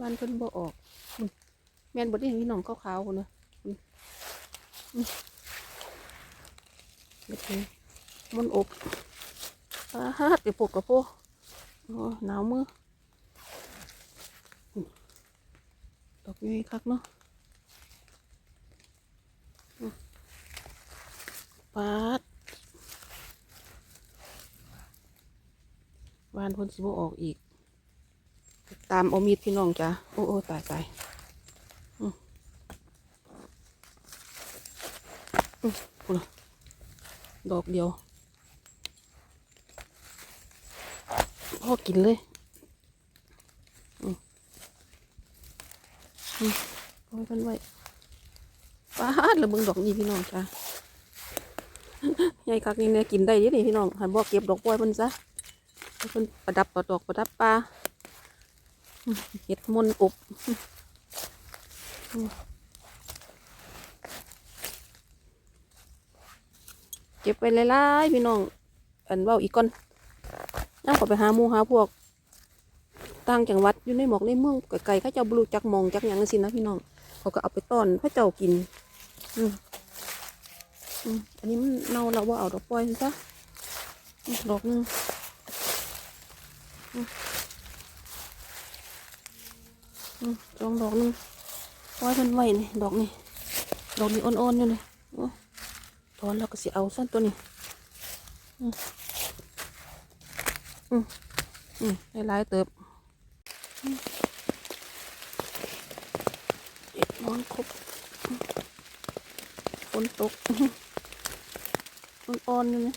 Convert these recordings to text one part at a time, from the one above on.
วันเพิ่นบ่ออกแม่นบ่ได้เห็นพี่น้องขาวๆพุ่นน่ะอืมอืมเด็ดนี้มันอบอาฮาดเดี๋ยวปกกระโปโอ้หนาวมืออืมดอกนี้คักเนาะปาดวานพ่นสิบออกอีก ตามเอมีดพี่น้องจ้ะโอ้โอ้ตายตายดอกเดียวพ่อกินเลยอืมอืมเอาไว้กันไว้ป้าดแล้วเบิงดอกนี้พี่น้องจ้ะใหญ่คักนี่เนี่ยกินได้ดิพี่น้องหันบอกเก็บดอกบัวเพิ่นซะเพิ่นประดับประดอกประดับปลา เห็ดมนอบเก็บไปหลายๆพี่น้อง อันเว่าอีกก่อนย่างขอไปหาหมูหาพวกต่างจังหวัดอยู่ในหมอกในเมืองไกลๆเขาเจ้าบรูจักมองจักหยังสินะพี่น้องเขาก็เอาไปต้อนพระเจ้ากิน อืมอืมอันนี้มันเน่าแล้วว่าเอาดอกปล่อยมันซะอืมดอกนึงอืม สองดอกนึงปล่อยมันไว้นี่ดอกนี่ดอกนี้อ่อนๆอยู่เลยโอ้อนแล้วก็สิเอาสั้นตัวนี้อืมอืมอืมได้หลายเติบเอ็ดนอนครบฝนตกอ่อนๆอยู่เลย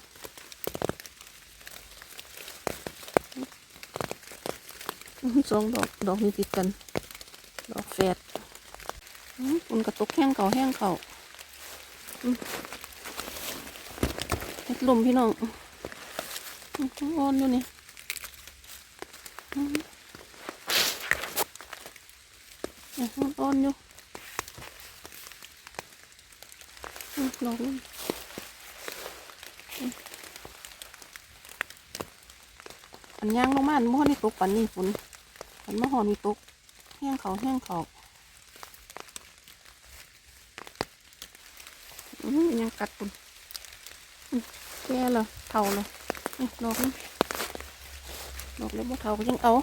สองดอกดอกนี้ติดกัน ดอกแฝดอืมฝนกระตุกแห้งเก่าแห้งเข่าเฮ็ดลมพี่น้องอ่อนอยู่นี่อ่อนอยู่อืมดอกนี่อันย่างลงมาอันมอนี่ตกปันนี่ฝนอันมะฮอนนี่ตก แห้งเขาแห้งเขาอืมยังกัดปุ่นอืมแก่เลยเท่าเลยนี่ดอกนี่ดอกเล็บเท่าก็ยังเอา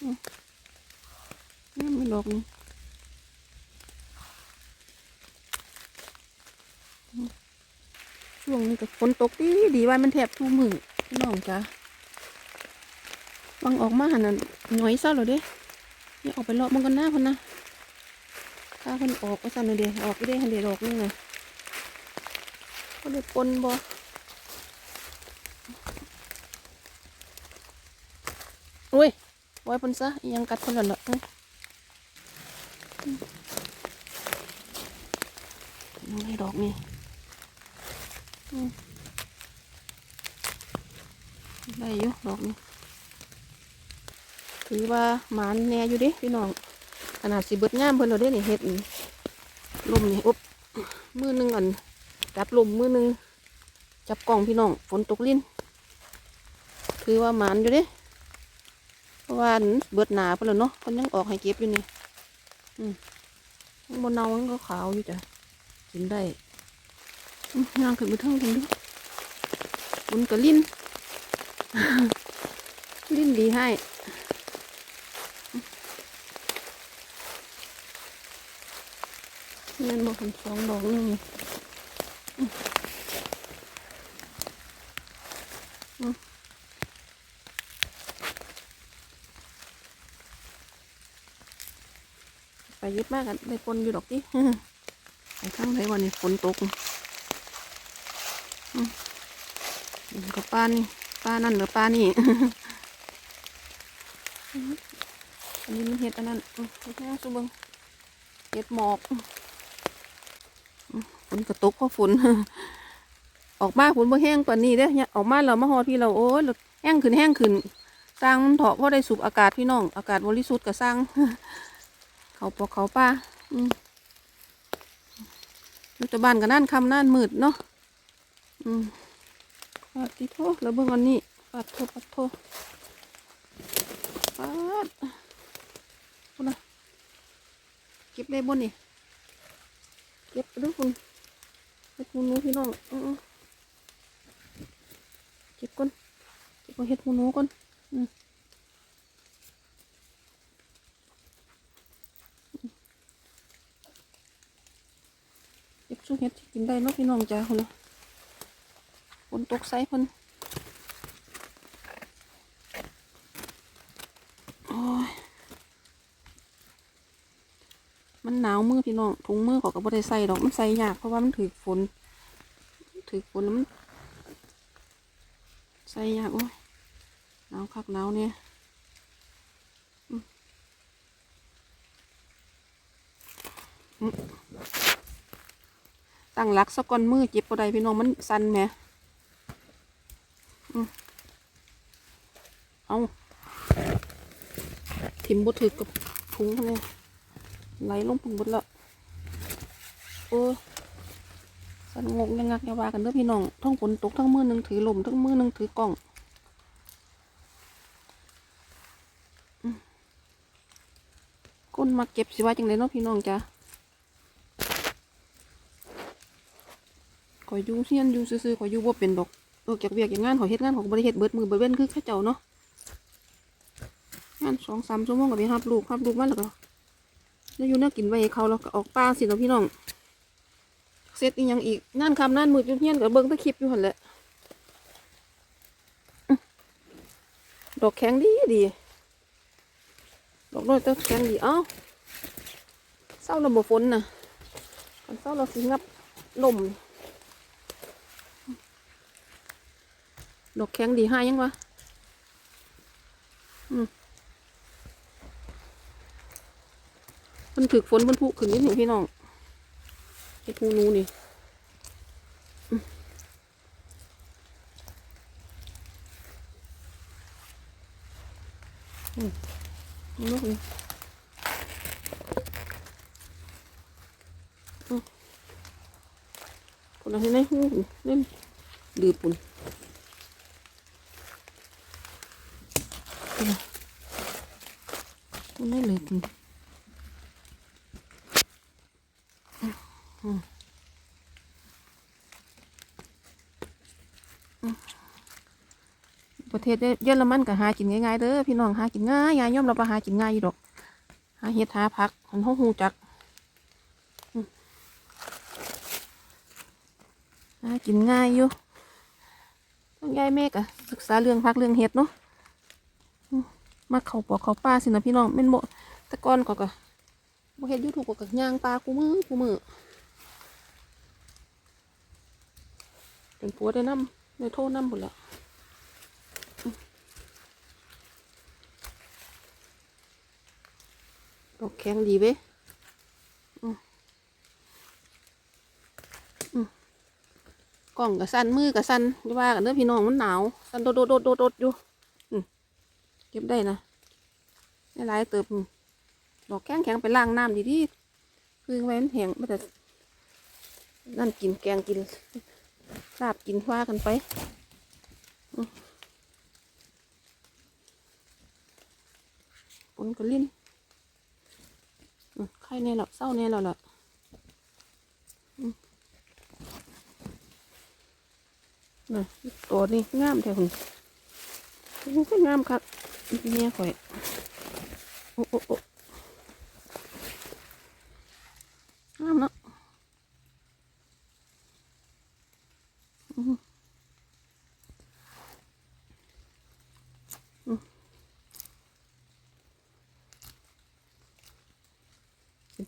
อืมนี่มีดอกนี่ช่วงนี้ก็ฝนตกดีดีว่ามันแทบทุกมือพี่น้องจ้ะ บางออกมาหันน่ะหน่อยเศร้าเลยเด้นี่ออกไปเลาะมันกันหน้าคนนะถ้าคนออกก็สั่นเลยเดียออกไปได้หันเดียวดอกนึงเลยก็ได้ปนบ่อุ้ยไว้ปนซะยังกัดคนหละเนาะอื้อยังได้ดอกนี่ได้อยู่ดอกนี่ ถือว่าหมานแน่อยู่ดิพี่น้องขนาดสิเบิดงามเพิ่นเราได้นี่เฮ็ดนี่ลมนี่อบมือหนึงอันจับลมมือหนึงจับกล่องพี่น้องฝนตกลิ้นถือว่าหมานอยู่ดิเพราะว่าอันเบิดหนาเพิ่นแล้วเนาะเพิ่นยังออกให้เก็บอยู่นี่อืมบนเนาก็ขาวอยู่จ้ะกินได้อืมย่างขึ้นไปเทั้งถึงดิฝนก็ลิ้น ลิ้นดีให้ เงินบอกสองดอกหนึ่งไปยึดมากกันได้ปนอยู่ดอกดิไปข้างไหนวันนี้ฝนตกกับป้านี่ป้านั่นหรือป้านี่อันนี้มันเห็ดอันนั้นเห็ดแห้งสุบงเห็ดหมอก ฝนกระตกเพราะฝนออกมาฝนบ่แห้งกว่านี้เด้เนี่ยออกมาเรามาฮอดพี่เราโอ้ยแล้วแห้งขึ้นแห้งขึ้นสร้างมันเถาะเพราะได้สูบอากาศพี่น้อง อากาศบริสุทธิ์ก็สร้าง เขาปอกเขาป้าอืมอยู่แต่บ้านก็นั่นคำนั่นมืดเนาะอืมปาดที่โทษแล้วเบิ่งอันนี้ปาดโทษปาดโทษปาดก็บได้บนนี่ เก็บไปด้วยคุณเห็ดหูนูพี่น้องอื้อเก็บก่อนเก็บเอาเฮ็ดหูหนูก่อนอืมเก็บสู้เห็ดกินได้เนาะพี่น้องจ้าคนละฝนตกใส่คนโอ้ย มันหนาวมือพี่น้องถุงมือขอก็บ่ได้ใส่ดอกมันใส่ยากเพราะว่ามันถือฝนถือฝนแล้วมันใส่ยากโอ้ยหนาวคักหนาวเนี่ยตั้งหลักสักก้อนมือเจ็บบ่ไดพี่น้องมันสั่นแหมเอาทิมบ่ถือกับถุงเลย ไหลลงปุ่งบดละโอ้สันงกยังงักยังว่ากันเด้อพี่น้องทั้งฝนตกทั้งมือหนึ่งถือลมทั้งมือหนึ่งถือกล้องก้นมาเก็บสิว่าจังเลยเนาะพี่น้องจ้ะขอยอยู่เซียนอยู่ซื่อๆขอยอยู่บ่เป็นดอกเออจากเวียกอย่างงานขอยเฮ็ดงานขอยก็บ่ได้เฮ็ดเบิดมือเบิดเว้นคือข้าเจ้าเนาะงานสองสามชั่วโมงก็ไปรับลูกรับลูกมาแล้วก็ แล้วอยู่น่ากินไว้ให้เขาแล้วก็ออกป่าสิเนาะพี่น้องเสร็จอีกยังอีกนั่นคำนั่นมือจุดเฮียกับเบิ้งตะคลิปอยู่หันแหละดอกแข็งดีดีดอกน้อยต้แข็งดีเอ้าเศร้าระบบฝนน่ะกันเศร้าเราสิงับลมดอกแข็งดีห้ายังวะอืม มันถึกฝนมันผุขึ้นนิดหนึ่งพี่น้องไอ้ทูนูนี่อืมอืมลูกนี่คนอะไรในหูเล่นดือปุ่นมันไม่เลยปุ่น ประเทศเยอรมันก็หากินง่ายๆเด้อพี่น้องหากินง่ายง่ายย่อมเราไปหากินง่ายอยู่ดอก หาเห็ดหาผักมันห้องหูจักหากินง่ายอยู่ต้องยายเมฆอะศึกษาเรื่องผักเรื่องเห็ดเนาะมาเขาปอกเขาป้าสินะพี่น้องเป็นโบแต่ก่อนก็ก็บ่เห็ดยูทูบก็ก็ย่างปลากูมือกูมือ เป็นผัวได้น้ำได้โทษน้ำหมดละดอกแข็งดีเว้ยอืมอืมกล่องกับสั้นมือกับสั้นอย่ว่ากันเด้อพี่น้องมันหนาวสั้นโดดโดดโดดอยู่เก็บได้นะได้หลายเติบดอกแข็งแข็งไปล้างน้ำดีดีๆพึ่งไว้มันแห้งไม่แต่นั่นกินแกงกิน ลาบกินว่ากันไปปนกระลิ้นไข่แน่แล้วเศร้าแน่แล้วล่ะอืมน่ะตัวนี้งามแท้คุณมันก็งามครับเนี่ยข่อยโอ้โอ้โอ้งามเนาะอืมอืม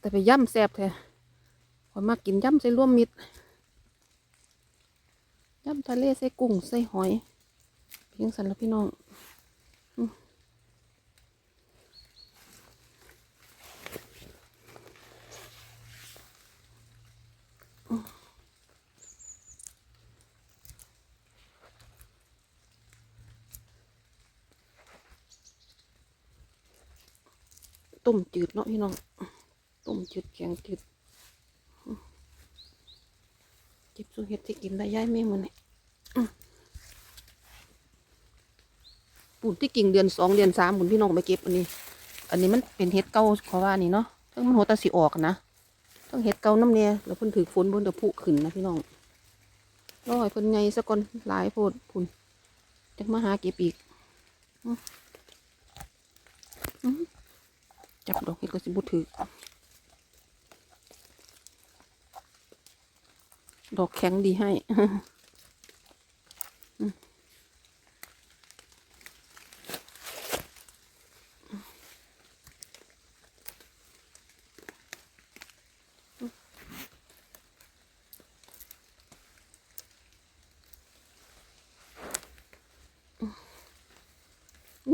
แต่ ไปย่ำแซบแท้ขอยมากินย่ำใส่ร่วมมิตรย่ำทะเลใส่กุ้งใส่หอยเพียงสันและพี่น้องต้มจืดเนาะพี่น้อง ต้มจืดแกงจืดอืมเก็บสูเห็ดที่กินได้ย่ายแม่มันนี่ปุ่นที่กิ่งเดือนสองเดือนสามปุ่นพี่น้องไปเก็บอันนี้ อันนี้มันเป็นเห็ดเก่าขอว่านี่เนาะทั้งมันหัวตาสีออกนะต้องเห็ดเก่าน้ำเนี่ยแล้วพิ่นถือฝนบนตะพุขึ้นนะพี่น้องรอให้เพิ่นไงสักก่อนหลายโพดพุ่นจะมาหาเก็บอีกจับดอกเห็ดก็สิบุถือ ดอกแข็งดีให้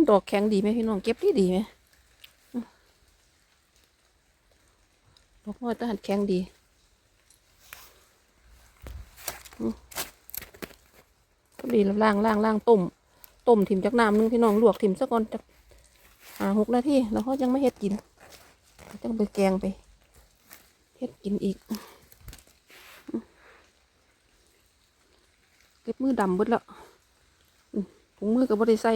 ดอกแข็งดีไหมพี่น้องเก็บดีดีไหมดอกน้อยแตหันแข็งดีอื้อก็ ดีแล้วล่างล่างล่างต้มต้มถิ่มจากน้ำนึงพี่น้องลวกถิ่มซะก่อนจากหาหกนาทีแล้วเขายังไม่เฮ็ดกินจังไปแกงไปเฮ็ดกินอีกเก็บมือดำบดแล้วถุงมือกับบริใส่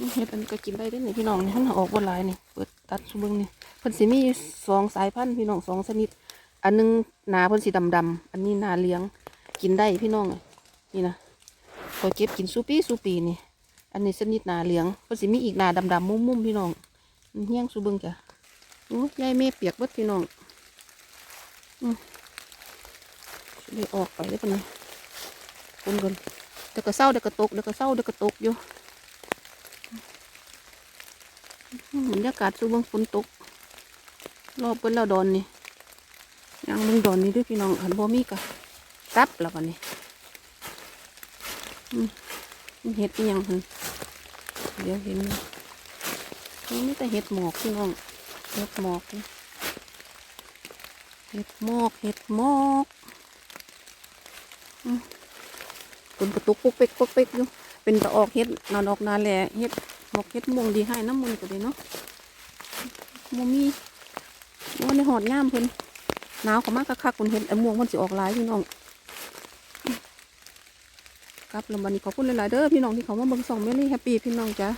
นี่เห็ดอันนก็กินได้ด้อนี่พี่น้องนี่ท่านออกบนหลายนี่เปิดตัดสุบงนี่เพิ่นสิมีสองสายพันธุ์พี่น้องสองชนิด อันหนึงหนาเพิ่นสีดำดำอันนี้หนาเลี้ยงกินได้พี่น้องนี่นะ พอเก็บกินสูปีสูปีนี่ อันนี้ชนิดหนาเหลี้ยงเพิ่นสิมีอีกหนาดำดำๆมุมๆพี่น้องมันเฮี้ยงสุเบิงจ้ะโอ้ยายเมเปียกเบิดพี่น้องอืมสิได้ออกไปได้ปะเนี่ยคนกันเดี๋ยวก็เศร้าเดี๋ยวก็ตกเดี๋ยวก็เศร้าเดี๋ยวก็ตกอยู่อืมบรรยากาศสูบงฝนตก รอบเปิ้นแล้วดอนนี่ยังมึงดอนนี่ด้วยพี่น้องหันบ่มีกะตับแล้วกันนี่ เห็ดอีหยังหันเดี๋ยวเห็นอยู่นี่แต่เห็ดหมอกพี่น้องเห็ดหมอกเห็ดหมอกเห็ดหมอกอืมฝนกระตุกปุ๊กเป๊กปุ๊กเป๊กอยู่เป็นตะออกเห็ดนอนออกนาแหล่เห็ดหมอกเฮ็ดม่วงดีให้น้ำมันก็ดีเนาะมมีว่าในหอดย่ามเพิ่นหนาวก็มากคักๆคุณเห็นไอ้ม่วงมันสิออกลายพี่น้องับล้ววันนี้ขอบคุณหลายๆเด้อพี่น้องที่เขามาเบิ่งส่องแม่นี่แฮปปี้พี่น้องจ้ะ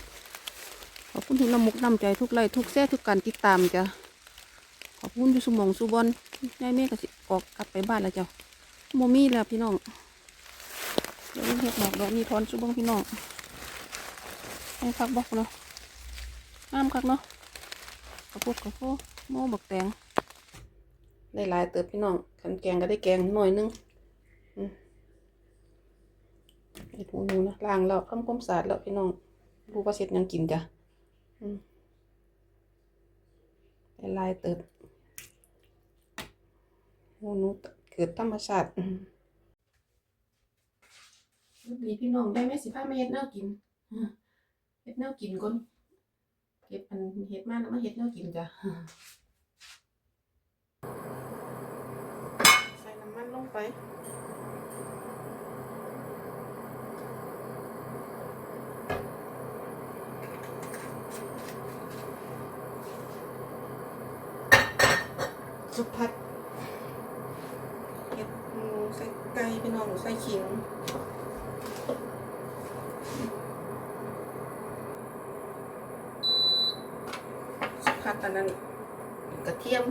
ขอบคุณทุกน้ำมุกน้ำใจทุกไลค์ทุกแซ่ทุกการติดตามจ้ะขอบคุณอยู่สมองสุบอลยายแม่ก็สิออกกลับไปบ้านแล้วเจ้ะโมมี่แล้วพี่น้องเดี๋ยวเฮ็ดหมอกดอกนี่ทอนสุบองพี่น้องให้คักบอกเนาะน้ำคักเนาะกระพุดกระพุดโม่บักแตงได้หลายเติบพี่น้องขันแกงก็ได้แกงหน่อยนึง ไอ้หูหนูนะล้างแล้วทำความสะอาดแล้วพี่น้องรู้ว่าเสร็จยังกินจ้ะอืมได้หลายเติบหูหนูเกิดธรรมชาติอืมดีพี่น้องได้ไหมสิผ้าไม่เฮ็ดแนวกินเฮ็ดแนวกินก่อนเก็บอันเฮ็ดมาแล้วมาเฮ็ดแนวกินจ้ะใส่น้ำมันลงไป สุพัดเห็ดหมูใส่ไก่พี่น้องใส่ขิงสุผัดอันนั้นกระเทียม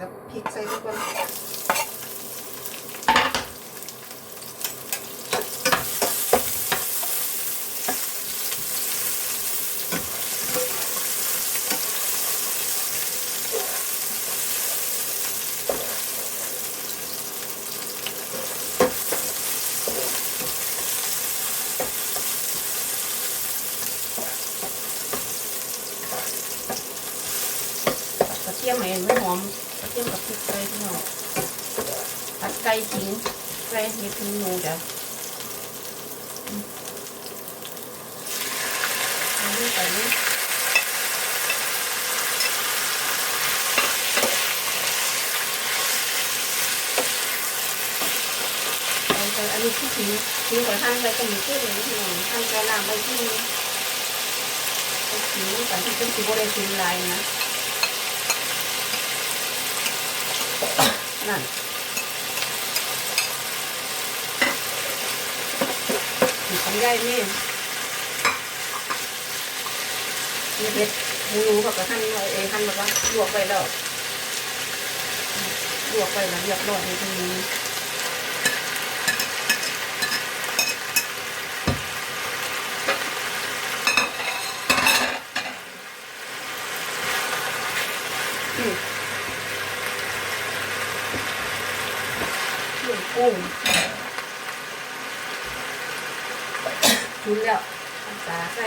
กับพริกใส่ทุกคนกระเทียมให้มันหอมกระเทียมกับพริกใส่พี่น้อง ผัดไก่ขิงใส่เห็ดหูหนูจ้ะอืมเอานี่ไปนี่ใส่ไปอันนี้ที่ทิ้งทิ้ ไว้ห้างไว้ตรงนี้ที่เลยพี่น้องห้างไงไว้ที่นี่ไปทิ้งไปที่เป็นสีบริสุทธิ์ลายนะนั่นมีทำได้นี่มีเห็ดหมูหนูกับกระหั่นไว้เองหั่นแบบว่าลวกไปแล้วลวกไปแล้วเรียบร้อยในตรงนี้อืมเครื่องปรุงชุ นแล้วน้ำตาใส่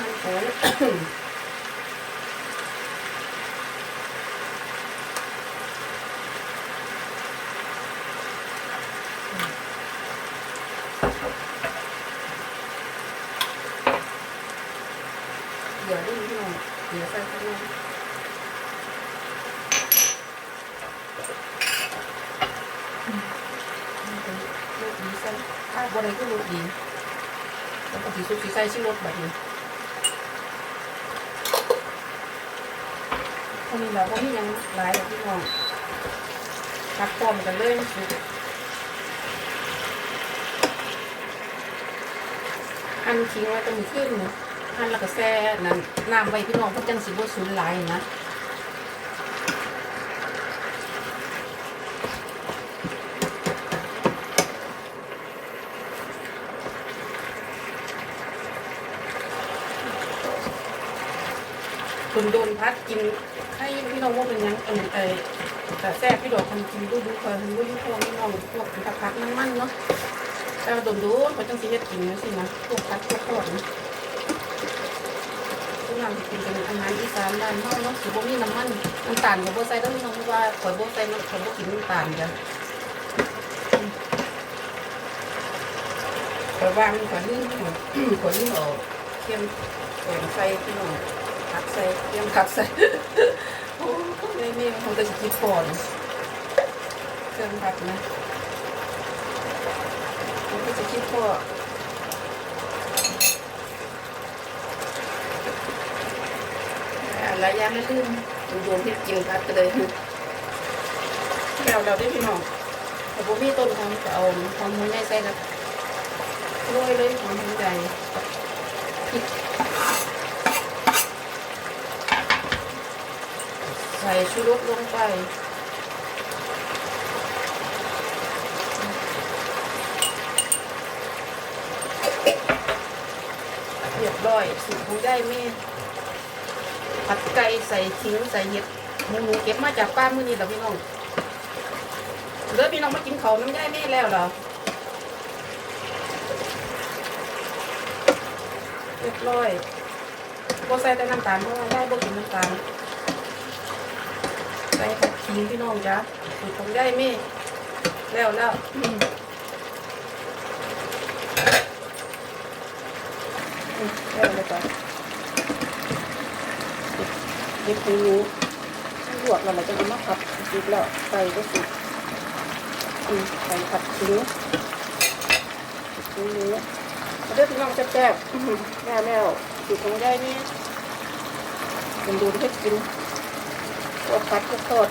มันโผล่เดี๋ยวดิ้นพี่น้องเดี๋ยวใส่ข้างในมันเป็นลูกดีใส่ ถ้าบริก็ลูกดีแล้วก็สีซุปสีใส่ชิรสแบบนี้คนนี้เราก็มียังหลายแบบพี่น้องตักพร้อมกันเลยสุกอันทิ้งไว้ตรงขึ้นอันแล้วก็แซ่นั่นน้ำไว้พี่น้องเพราะจังสิบ่สูญหลายนะ คนโดนพัดกินให้พี่น้องว่าเป็นยังเออไอแต่แซ่บพี่ดอกคนกินดูดูเคยดูดูพวกพี่น้องพวกผักผักมันมันๆเนาะแต่ว่าโดนดูเขาจังสิเฮ็ดกินนะสินะพวกผักพวกทอดนะทุกอย่างกินเป็นอาหารอีสานบ้านเฮาเนาะสิบ่มีน้ำมันน้ำตาลก็บ่ใส่เด้อพี่น้องว่าข่อยบ่ใส่น้ำข่อยบ่กินน้ำตาลจ้ะข่อยวามันข่อยลืมข่อยข่อยลืมเอาเค็มแกงใส่พี่น้อง ผักใส่เค็มผักใส่โอ้ไม่ม่คงจะคิดก่อนเครื่องผักนะมันก็จะคิดก่อนอะไรอย่างไม่ลืมโยนที่กินพัดก็เลยเราเราได้พี่น้องแต่ผมมีต้นหอมจะเอาหอมหัวใหญ่ใส่นะโรยเลยหอมหัวใหญ่พริก ใส่ชูรสลงไปเรียบร้อยสูตรของยายแม่ผัดไก่ใส่ทิ้งใส่เห็ดหมูหมูเก็บมาจากป้ามื้อนี้เหรอพี่น้องเด้อพี่น้องมากินเขาน้ำยายแม่แล้วเหรอเรียบร้อยโบใส่แต่น้ำตาลเพราะว่ายายบ่กินน้ำตาล ส่ผัดขิงพี่น้องจ้ะสูตรของยายแม่แล้วแล้วอืมอืมได้เลยก่อนเด็กหูรู้ลวกแล้วเราจะเอามาผัดสุกแล้วใส่ก็สุกอืมใส่ผัดทิ้งทิ้งนี้เด้อพี่น้องแซ่บๆอื้อหือได้แล้วสูตรของยายนี่เป็นดูเฮ็ดกิน พวกผัดพวกทอด